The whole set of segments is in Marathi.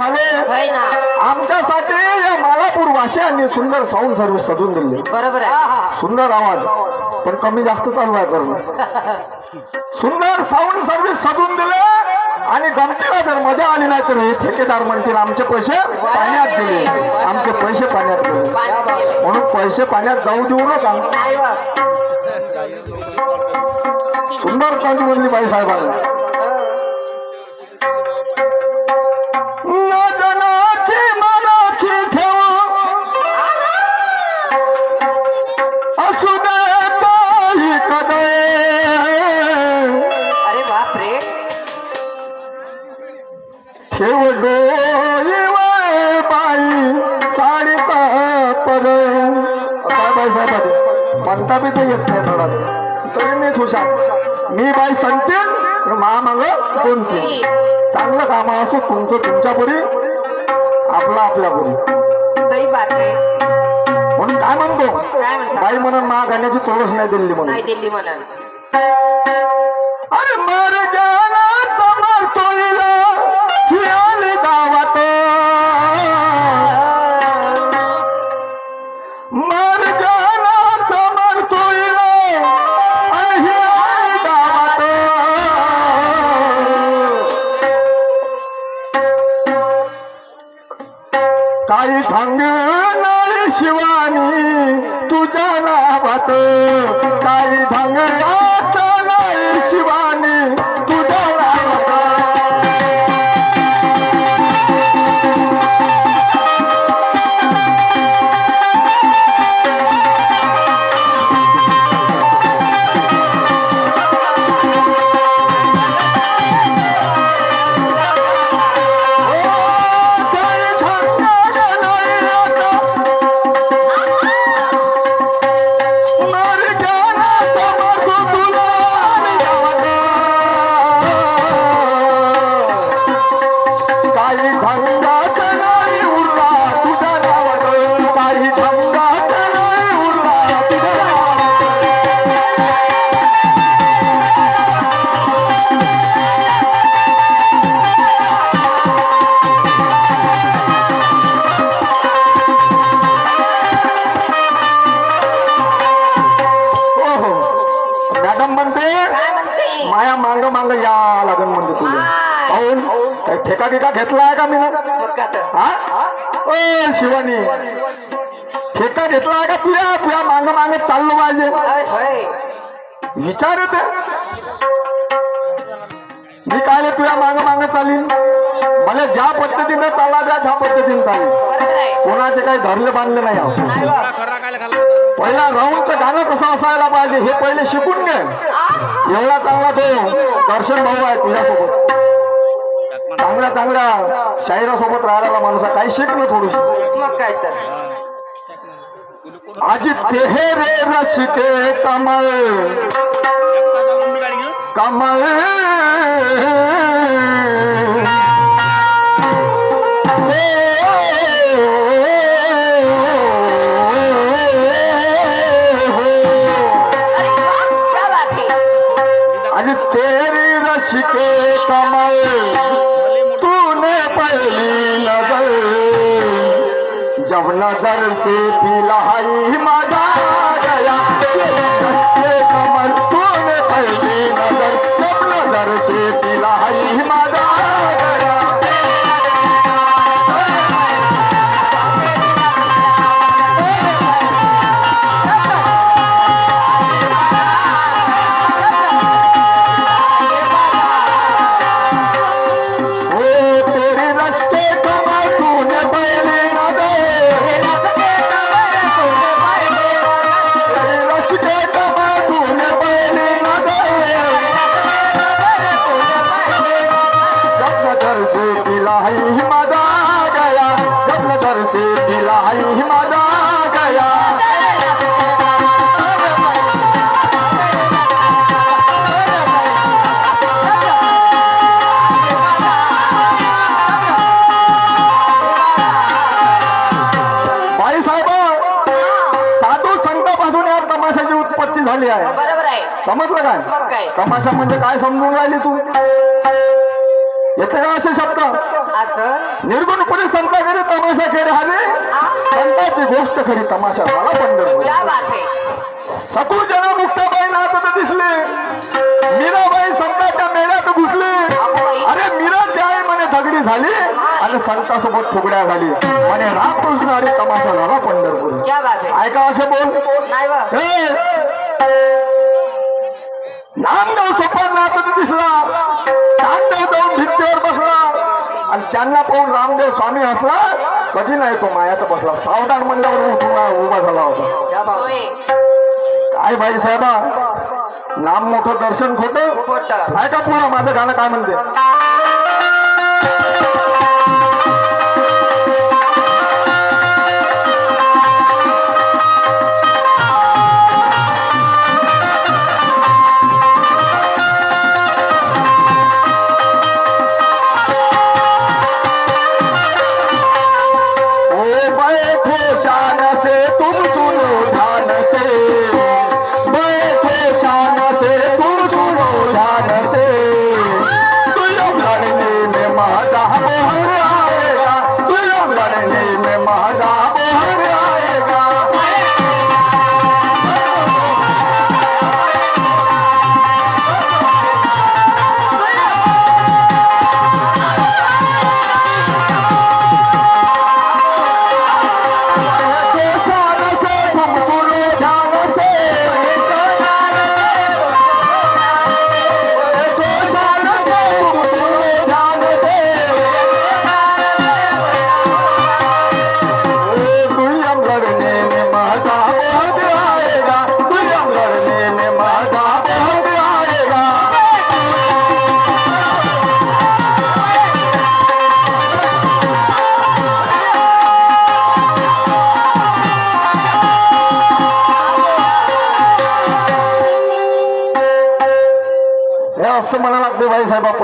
झाले होय ना. आमच्यासाठी या मालापूर वासियांनी सुंदर साऊंड सर्व्हिस सजून दिली. बरोबर आहे. सुंदर आवाज. पण कमी जास्त चालू आहे करणं सुंदर साऊंड सर्व्हिस सजून दिले आणि गमतीला जर मजा आली नाही तर हे ठेकेदार म्हणतील आमचे पैसे पाण्यात गेले. आमचे पैसे पाण्यात गेले. गेलं. म्हणून पैसे पाण्यात जाऊ देऊ नका. सुंदर बोलली बाई साहेबांना. म्हणता बी ते येत नाही थोडा. तरी मीच हुशार मी बाई संतील महामाग दोन तीन चांगलं काम असो तुमचं तुमच्या पुरी आपला आपल्या पुरी सही बात आहे. म्हणून काय म्हणतो? बाई म्हणून महा गाण्याची तोडच नाही दिली म्हणून. दिल्ली म्हणा अरे मर जाना समर तुझ्या नावाचं काही ओ शिवानी. ठेका घेतलाय का तुया? तुया मांग मांग चाललो पाहिजे. येते मी काय तुया मांग मांग चालीन? मला ज्या पद्धतीने चाला जा त्या पद्धतीने चालेल कोणाचे काही धरले बांधले नाही? पहिला राऊंडचं गाणं कसं असायला पाहिजे हे पहिले शिकून घे. एवढा चांगला तो दर्शन भाऊ आहे तुझ्यासोबत. चांगल्या चांगल्या शाहिरासोबत राहिलेला माणूस आहे काही शिक ना थोडीशी मग काय तर आजी तेहरे रसिके कमल एकटा मम्मी गाडी घेऊन कमल নজর সে দিলাই মা समजलं काय? तमाशा म्हणजे काय समजून राहिली तू? येते का असे शब्द? निर्गुणपणे संताकडे तमाशा खेळ आले? संताची गोष्ट खरी तमाशा मला है सतू जना मुक्ताबाई नाचत दिसले. मीराबाई संताच्या मेळ्यात घुसले. अरे मीराची आई म्हणे झगडी झाली. आणि संतासोबत फुगड्या झाली. म्हणे रामकृष्ण अरे तमाशा झाला पंढरपूर है ऐका असे बोल. नाही सोपान नाचत दिसला. नामदेव जाऊन भिंतीवर बसला. आणि त्यांना पाहून रामदेव स्वामी हसला. कधी नाही तो मायात बसला. सावधान म्हणल्यावर उठून उभा झाला होता. क्या भाई साहेबा? नाम मोठं दर्शन खोटं. ऐका पुन्हा माझं गाणं काय म्हणते?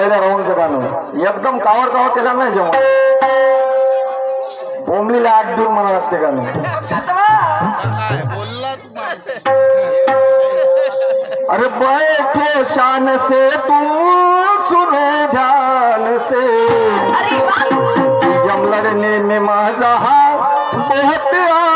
पहले राउंड जगानो एकदम कावर कावर केला नाही जमा बोंबली लाडू मन असते गाणं काय अरे भाई तो शान से तू सुने ध्यान से। यमलर ने माजा बहुत आ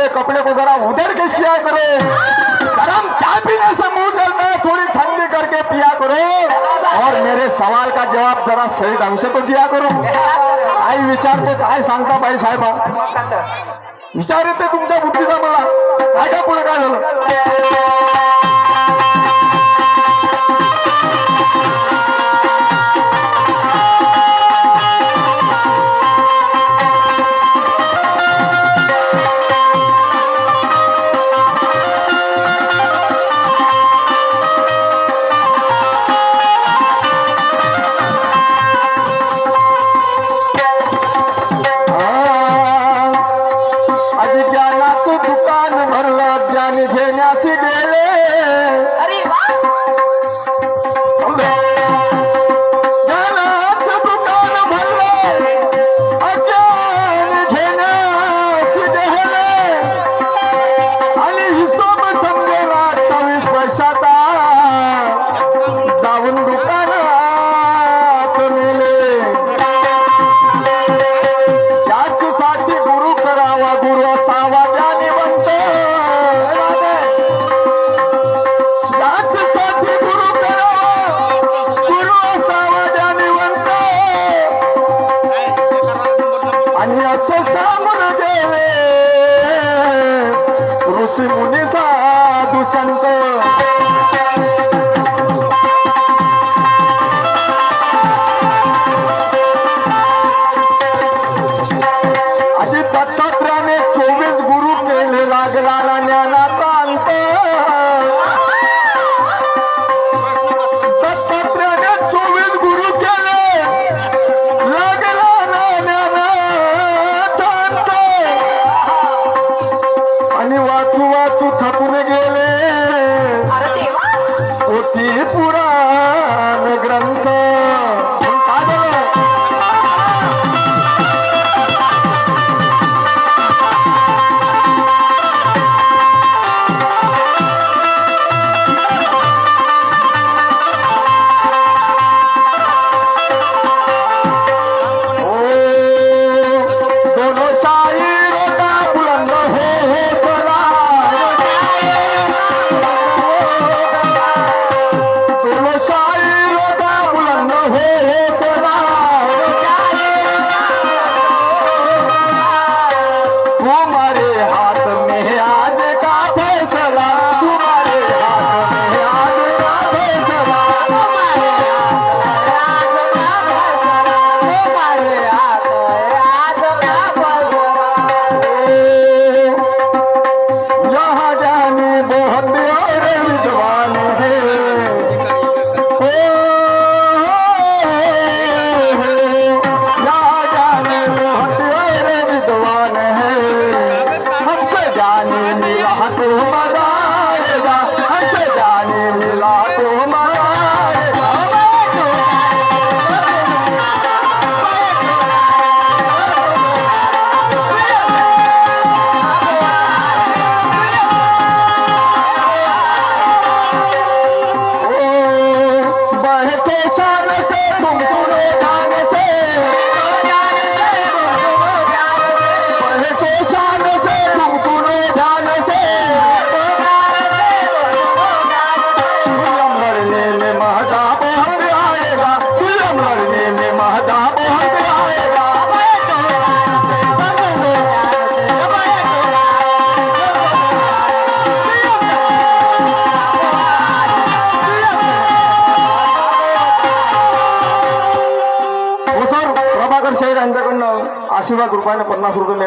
हुए कपड़े को जरा उधर के सिया करो गरम चाय पीने से मुँह जलता है थोड़ी ठंडी करके पिया करो। और मेरे सवाल का जवाब जरा सही ढंग से तो दिया करो। आई विचारते काय सांगता बाई साहेबा। विचार येते तुमच्या बुद्धीचा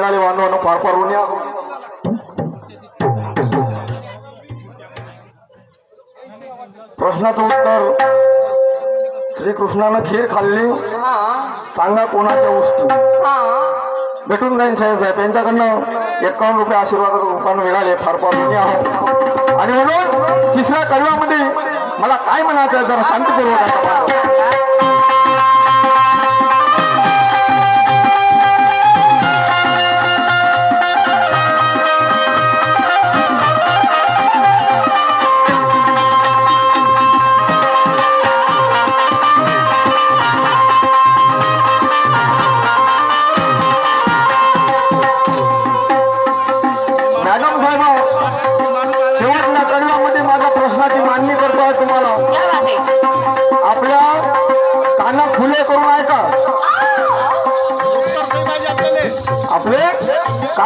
पन्नास रुपये मिळाले वाहन प्रश्नाचं उत्तर श्रीकृष्णानं खीर खाल्ली सांगा कोणाच्या गोष्टी भेटून जाईल साहेब साहेब यांच्याकडनं एकावन्न रुपये आशीर्वादाचं रुपयानं मिळाले फार फार ऋणी आणि म्हणून तिसऱ्या कडव्यामध्ये मला काय म्हणायचं आहे जरा शांतीपूर्वक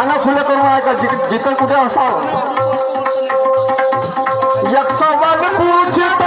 काना फुले करून ऐका जि- जिथं कुठे असावं? एक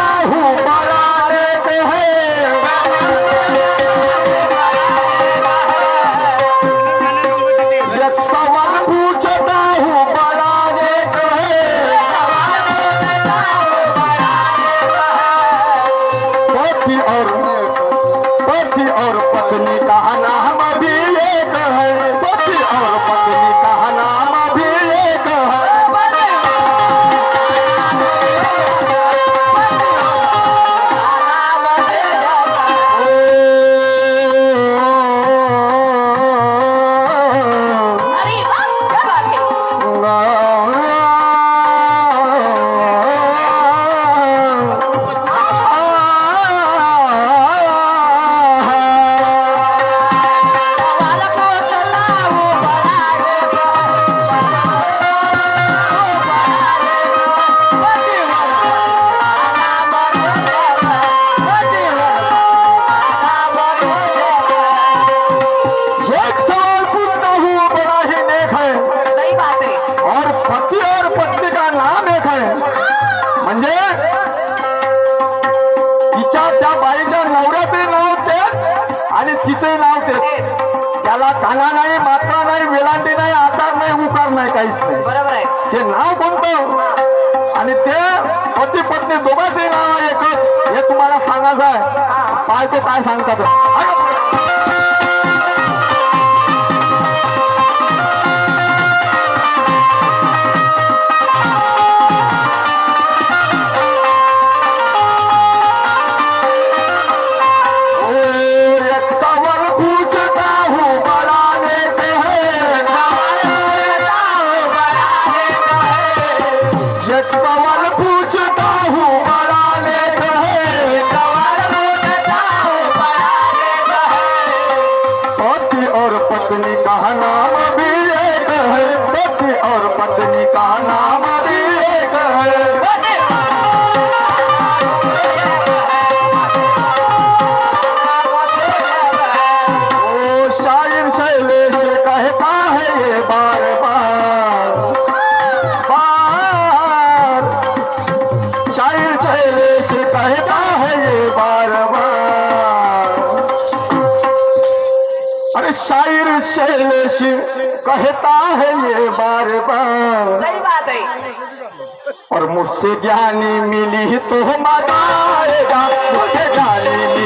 पति और पत्नी का नाम एक है। म्हणजे तिच्या त्या बाईच्या नवऱ्याचे नाव तेच आणि तिचे नाव तेच त्याला काना नाही मात्रा नाही वेलांटी नाही आकार नाही उकार नाही काहीच नाही. बरोबर आहे. ते नाव कोणतं? आणि ते पती पत्नी दोघांचे नाव एकच. हे तुम्हाला सांगायचं आहे. पाहतो काय सांगतात? शैलेश कहता है ये बार बार। सही बात है। और मुझसे ज्ञानी मिली तो मज़ा आएगा मुझे ज्ञानी